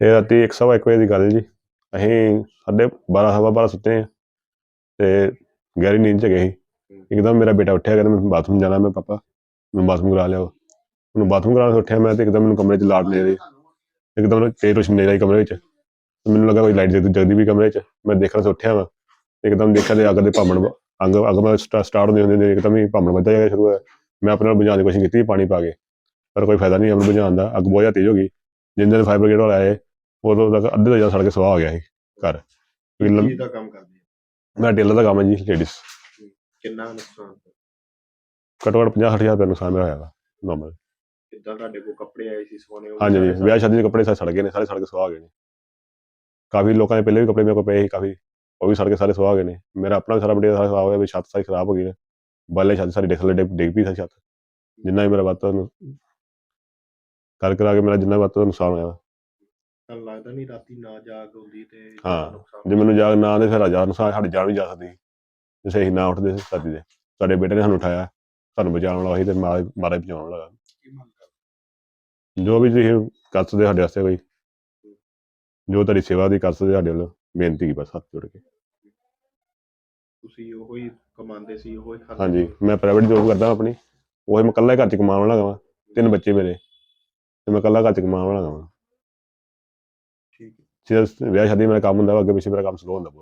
ਇਹ ਰਾਤੀ 101 ਵਜੇ ਦੀ ਗੱਲ ਜੀ। ਅਸੀਂ ਸਾਢੇ 12 ਸਵਾ 12 ਸੁੱਤੇ ਹਾਂ ਤੇ ਗਹਿਰੀ ਨੀਂਦ ਚ ਗਏ ਸੀ। ਇੱਕਦਮ ਮੇਰਾ ਬੇਟਾ ਉੱਠਿਆ, ਕਹਿੰਦਾ ਮੈਂ ਬਾਥਰੂਮ ਜਾਣਾ, ਮੈਂ ਪਾਪਾ ਮੈਂ ਬਾਥਰੂਮ ਕਰਾ ਲਿਆ ਉਹਨੂੰ ਬਾਥਰੂਮ ਕਰਾਉਣ ਕੇ ਉੱਠਿਆ ਮੈਂ ਤੇ ਇੱਕਦਮ ਮੈਨੂੰ ਕਮਰੇ 'ਚ ਲਾਟ ਨੇਰੇ ਇੱਕਦਮ ਨਾ ਤੇਜ਼ ਰੋਸ਼ਨੀ ਨੇਰੇ ਆਈ ਕਮਰੇ 'ਚ। ਮੈਨੂੰ ਲੱਗਾ ਕੋਈ ਲਾਈਟ ਜਗਦੀ ਜਗਦੀ ਵੀ ਕਮਰੇ 'ਚ। ਮੈਂ ਦੇਖਣ ਤੋਂ ਉੱਠਿਆ ਵਾ। ਇੱਕਦਮ ਦੇਖਿਆ ਤੇ ਅੱਗ ਦੇ ਭਾਮਣ ਅੰਗ, ਅੱਗ ਮੈਂ ਸਟਾਰਟ ਹੁੰਦੇ ਹੁੰਦੇ ਹੁੰਦੇ ਇੱਕਦਮ ਹੀ ਭਾਮਣ ਵੱਧਦਾ ਜਾਇਆ ਸ਼ੁਰੂ ਹੋਇਆ। ਮੈਂ ਆਪਣੇ ਨਾਲ ਬੁਝਾਉਣ ਦੀ ਕੋਸ਼ਿਸ਼ ਕੀਤੀ, ਪਾਣੀ ਪਾ ਕੇ। ਪਰ ਕੋਈ ਫਾਇਦਾ ਨਹੀਂ ਅੱਗ ਬੁਝਾਉਣ ਦਾ। ਅੱਗ ਬਹੁਤ ਜ਼ਿਆਦਾ ਤੇਜ਼ ਹੋ ਗਈ। ਜਿੰਨੇ ਦਿਨ ਫਾਇਰ ਬ੍ਰਿਗੇਡ ਵਾਲੇ ਆਏ ਉਦੋਂ ਤੱਕ ਅੱਧੇ ਤੋਂ ਜ਼ਿਆਦਾ ਸੜ ਕੇ ਸਵਾਹ ਹੋ ਗਿਆ ਸੀ ਘਰ। ਲੰ- ਕੀ ਦਾ ਕੰਮ ਕਰਦੇ ਆ? ਮੈਂ ਟੇਲਰ ਦਾ ਕੰਮ ਹੈ ਜੀ ਲੇਡੀਜ਼ ਕਿੰਨਾ ਨੁਕਸਾਨ ਘੱਟੋ ਘੱਟ 50 ਹਜ਼ਾਰ ਰੁਪਏ ਨੁਕਸਾਨ ਮੇਰਾ ਹੋਇਆ ਵਾ ਨਾਰਮਲ ਕਿੱਦਾਂ ਤੁਹਾਡੇ ਕੋਲ ਕੱਪੜੇ ਆਏ ਸੀ ਸੋਨੇ ਉਹ ਹਾਂਜੀ ਵਿਆਹ ਸ਼ਾਦੀ ਦੇ ਕੱਪੜੇ ਸਾਰੇ ਸੜ ਗਏ ਨੇ ਸਾਰੇ ਸੜ ਕੇ ਸੁਆਹ ਗਏ ਨੇ। ਕਾਫੀ ਲੋਕਾਂ ਦੇ ਪਹਿਲੇ ਵੀ ਕੱਪੜੇ ਮੇਰੇ ਕੋਲ ਪਏ ਸੀ ਕਾਫੀ। ਉਹ ਵੀ ਸੜ ਕੇ ਸਾਰੇ ਸੁਆਹ ਗਏ ਨੇ। ਮੇਰਾ ਆਪਣਾ ਵੀ ਸਾਰਾ ਮਟੀਰੀਅਲ ਸਾਰਾ ਖਰਾਬ ਹੋ ਗਿਆ ਵੀ ਛੱਤ ਸਾਰੀ ਖਰਾਬ ਹੋ ਗਈ ਨੇ। ਬਾਲੇ ਛੱਤ ਸਾਰੀ ਡਿੱਗ ਡਿੱਗ ਡਿੱਗ ਪਈ ਸਾਰੀ ਛੱਤ। ਜਿੰਨਾ ਵੀ ਮੇਰਾ ਵੱਧ ਤੋਂ ਵੱਧ ਕਰ ਕਰਾ ਕੇ ਮੇਰਾ ਜਿੰਨਾ ਵੱਧ ਤੋਂ ਵੱਧ ਨੁਕਸਾਨ ਹੋਇਆ ਤੁਹਾਨੂੰ ਲੱਗਦਾ ਨਹੀਂ ਰਾਤੀ ਨਾ ਜਾਗ ਹੁੰਦੀ ਤੇ ਹਾਂ, ਨੁਕਸਾਨ ਜੇ ਮੈਨੂੰ ਜਾਗ ਨਾ ਆਉਂਦੇ ਫਿਰ ਹਜ਼ਾਰ ਨੁਕਸਾਨ ਸਾਡੀ ਜਾਨ ਵੀ ਜਾ ਸਕਦੀ ਸੀ। ਜੇ ਸਹੀ ਨਾ ਉੱਠਦੇ ਸੀ ਸਾਡੀ ਦੇ। ਸਾਡੇ ਬੇਟੇ ਨੇ ਸਾਨੂੰ ਉਠਾਇਆ ਸਾਨੂੰ ਬਚਾਉਣ ਵਾਲਾ ਸੀ ਤੇ ਮਾਰੇ ਮਾਰੇ ਬਚਾਉਣ ਵਾਲਾ। ਕੀ ਮੰਗ ਕਰਦੇ? ਜੋ ਵੀ ਤੁਸੀਂ ਕਰ ਸਕਦੇ ਸਾਡੇ ਵਾਸਤੇ ਕੋਈ। ਜੋ ਤੁਹਾਡੀ ਸੇਵਾ ਦੀ ਕਰ ਸਕਦੇ ਸਾਡੇ ਵੱਲੋਂ ਬੇਨਤੀ ਕੀ ਬਸ ਹੱਥ ਜੋੜ ਕੇ। ਤੁਸੀਂ ਉਹੋ ਹੀ ਕਮਾਉਂਦੇ ਸੀ ਉਹੋ ਹੀ ਖਾਂਦੇ ਹਾਂਜੀ। ਮੈਂ ਪ੍ਰਾਈਵੇਟ ਜੋਬ ਕਰਦਾ ਆਪਣੀ। ਉਹ ਮੈਂ ਇਕੱਲਾ ਹੀ ਘਰ ਚ ਕਮਾਉਣ ਵਾਲਾ ਗਾ ਤਿੰਨ ਬੱਚੇ ਮੇਰੇ। ਤੇ ਮੈਂ ਇਕੱਲਾ ਘਰ ਚ ਕਮਾਉਣ ਵਾਲਾ ਗਾ ਹੈ ਵਿਆਹ ਸ਼ਾਦੀ ਮੇਰਾ ਕੰਮ ਹੁੰਦਾ ਵਾ ਅੱਗੇ ਪਿੱਛੇ ਮੇਰਾ ਕੰਮ ਸਲੋ ਹੁੰਦਾ ਬਹੁਤ।